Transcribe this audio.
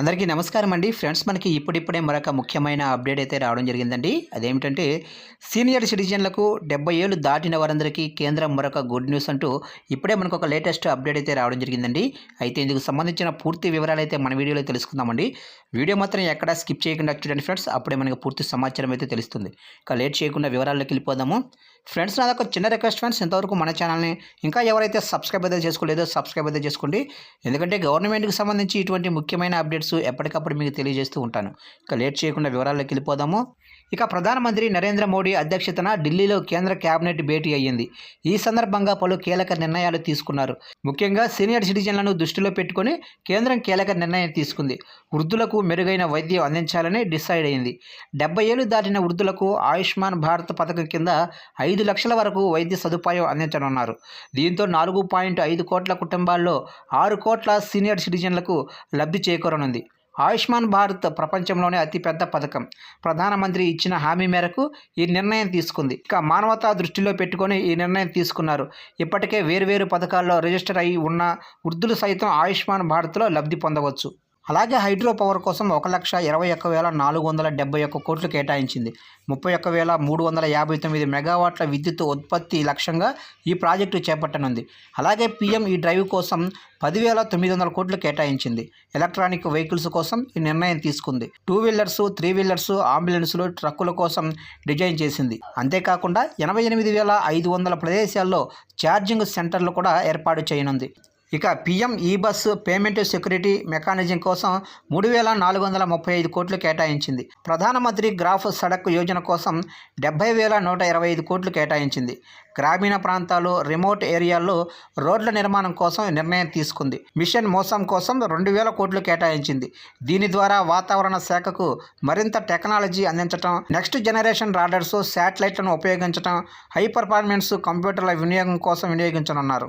అందరికీ నమస్కారం అండి. ఫ్రెండ్స్ మనకి ఇప్పుడిప్పుడే మరొక ముఖ్యమైన అప్డేట్ అయితే రావడం జరిగిందండి. అదేమిటంటే సీనియర్ సిటిజన్లకు డెబ్బై ఏళ్ళు దాటిన వారందరికీ కేంద్రం మరొక గుడ్ న్యూస్ అంటూ ఇప్పుడే మనకు ఒక లేటెస్ట్ అప్డేట్ అయితే రావడం జరిగిందండి. అయితే ఇందుకు సంబంధించిన పూర్తి వివరాలు అయితే మన వీడియోలో తెలుసుకుందామండి. వీడియో మాత్రం ఎక్కడా స్కిప్ చేయకుండా చూడండి ఫ్రెండ్స్. అప్పుడే మనకు పూర్తి సమాచారం అయితే తెలుస్తుంది. ఇక లేట్ చేయకుండా వివరాల్లోకి వెళ్ళిపోదాము. ఫ్రెండ్స్ నాదొక చిన్న రిక్వెస్ట్ ఫ్రెండ్స్. ఇంతవరకు మన ఛానల్ని ఇంకా ఎవరైతే సబ్స్క్రైబ్ అయితే చేసుకోలేదో సబ్స్క్రైబ్ అయితే చేసుకోండి. ఎందుకంటే గవర్నమెంట్కి సంబంధించి ఇటువంటి ముఖ్యమైన అప్డేట్స్ ఎప్పటికప్పుడు మీకు తెలియజేస్తూ ఉంటాను. ఇక లేట్ చేయకుండా వివరాల్లోకి వెళ్ళిపోదాము. ఇక ప్రధానమంత్రి నరేంద్ర మోడీ అధ్యక్షతన ఢిల్లీలో కేంద్ర కేబినెట్ భేటీ అయ్యింది. ఈ సందర్భంగా పలు కీలక నిర్ణయాలు తీసుకున్నారు. ముఖ్యంగా సీనియర్ సిటిజన్లను దృష్టిలో పెట్టుకుని కేంద్రం కీలక నిర్ణయం తీసుకుంది. వృద్ధులకు మెరుగైన వైద్యం అందించాలని డిసైడ్ అయింది డెబ్బై ఏళ్ళు దాటిన వృద్ధులకు ఆయుష్మాన్ భారత్ పథకం కింద ఐదు ఐదు లక్షల వరకు వైద్య సదుపాయం అందించనున్నారు. దీంతో నాలుగు పాయింట్ ఐదు కోట్ల కుటుంబాల్లో ఆరు కోట్ల సీనియర్ సిటిజన్లకు లబ్ధి చేకూరనుంది. ఆయుష్మాన్ భారత్ ప్రపంచంలోనే అతిపెద్ద పథకం. ప్రధానమంత్రి ఇచ్చిన హామీ మేరకు ఈ నిర్ణయం తీసుకుంది. ఇక మానవతా దృష్టిలో పెట్టుకొని ఈ నిర్ణయం తీసుకున్నారు. ఇప్పటికే వేర్వేరు పథకాల్లో రిజిస్టర్ అయి ఉన్న వృద్ధులు సైతం ఆయుష్మాన్ భారత్లో లబ్ధి పొందవచ్చు. అలాగే హైడ్రో పవర్ కోసం ఒక లక్ష ఇరవై ఒక్క వేల నాలుగు వందల డెబ్బై ఒక్క కోట్లు కేటాయించింది. ముప్పై ఒక్క వేల మూడు వందల యాభై తొమ్మిది మెగావాట్ల విద్యుత్ ఉత్పత్తి లక్ష్యంగా ఈ ప్రాజెక్టు చేపట్టనుంది. అలాగే పీఎం ఈ డ్రైవ్ కోసం పదివేల తొమ్మిది వందల కోట్లు కేటాయించింది. ఎలక్ట్రానిక్ వెహికల్స్ కోసం ఈ నిర్ణయం తీసుకుంది. టూ వీలర్స్ త్రీ వీలర్స్ అంబులెన్సులు ట్రక్కుల కోసం డిజైన్ చేసింది. అంతేకాకుండా ఎనభై ఎనిమిది వేల ఐదు వందల ప్రదేశాల్లో ఛార్జింగ్ సెంటర్లు కూడా ఏర్పాటు చేయనుంది. ఇక పిఎం ఈ బస్సు పేమెంట్ సెక్యూరిటీ మెకానిజం కోసం మూడు వేల నాలుగు వందల ముప్పై ఐదు కోట్లు కేటాయించింది. ప్రధానమంత్రి గ్రాఫ్ సడక్ యోజన కోసం డెబ్బై వేల నూట ఇరవై ఐదు కోట్లు కేటాయించింది. గ్రామీణ ప్రాంతాలు రిమోట్ ఏరియాల్లో రోడ్ల నిర్మాణం కోసం నిర్ణయం తీసుకుంది. మిషన్ మోసం కోసం రెండు వేల కోట్లు కేటాయించింది. దీని ద్వారా వాతావరణ శాఖకు మరింత టెక్నాలజీ అందించడం నెక్స్ట్ జనరేషన్ రాడర్స్ శాటిలైట్లను ఉపయోగించడం హై పర్ఫార్మెన్స్ కంప్యూటర్ల వినియోగం కోసం వినియోగించనున్నారు.